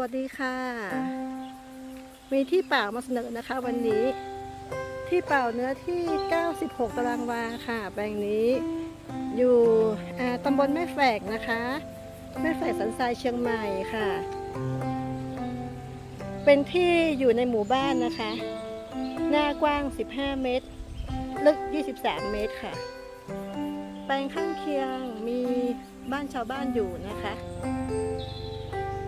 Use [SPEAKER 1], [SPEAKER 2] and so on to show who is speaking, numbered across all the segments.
[SPEAKER 1] วัสดีค่ะ มีที่เปล่ามาเสนอนะคะ วันนี้ ที่เปล่าเนื้อที่ 96 ตารางวาค่ะ แปลงนี้อยู่อ่าตำบลแม่แฝกนะคะ แม่แฝกสันทรายเชียงใหม่ค่ะ เป็นที่อยู่ในหมู่บ้านนะคะ หน้ากว้าง 15 เมตร ลึก 23 เมตรค่ะ แปลงข้างเคียงมีบ้านชาวบ้านอยู่นะคะ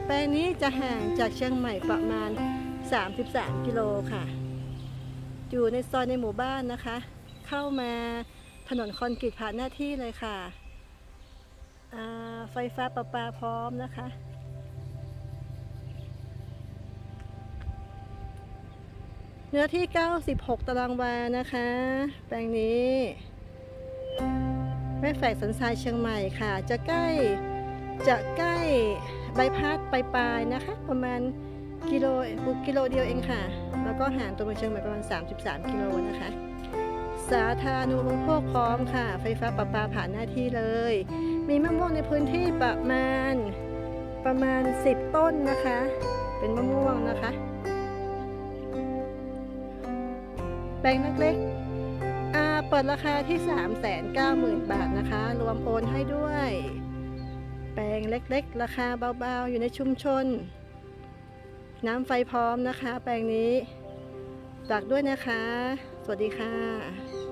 [SPEAKER 1] แปลงนี้จะห่างจากเชียงใหม่ประมาณ 33 กิโลค่ะ อยู่ในซอยในหมู่บ้านนะคะ เข้ามาถนนคอนกรีตผ่านหน้าที่เลยค่ะไฟฟ้าประปาพร้อมนะคะ เนื้อที่ 96 ตารางวานะคะ แปลงนี้แม่แฝกสันทรายเชียงใหม่ค่ะ จะใกล้จะใกล้ ใบพัดปลายๆนะคะ ประมาณกิโลกิโลเดียวเองค่ะ แล้วก็ห่างตัวเมืองเชียงใหม่ประมาณ 33 กิโลนะคะ สาธารณูปโภคพร้อมค่ะ ไฟฟ้าประปาผ่านหน้าที่เลย มีมะม่วงในพื้นที่ประมาณประมาณ 10 ต้นนะคะ เป็นมะม่วงนะคะ แปลงเล็กๆอ่าเปิดราคาที่ 390,000 บาทนะคะ รวมโอนให้ด้วย แปลงเล็กๆ ราคาเบาๆ อยู่ในชุมชน น้ำไฟพร้อมนะคะ แปลงนี้ฝากด้วยนะคะ สวัสดีค่ะ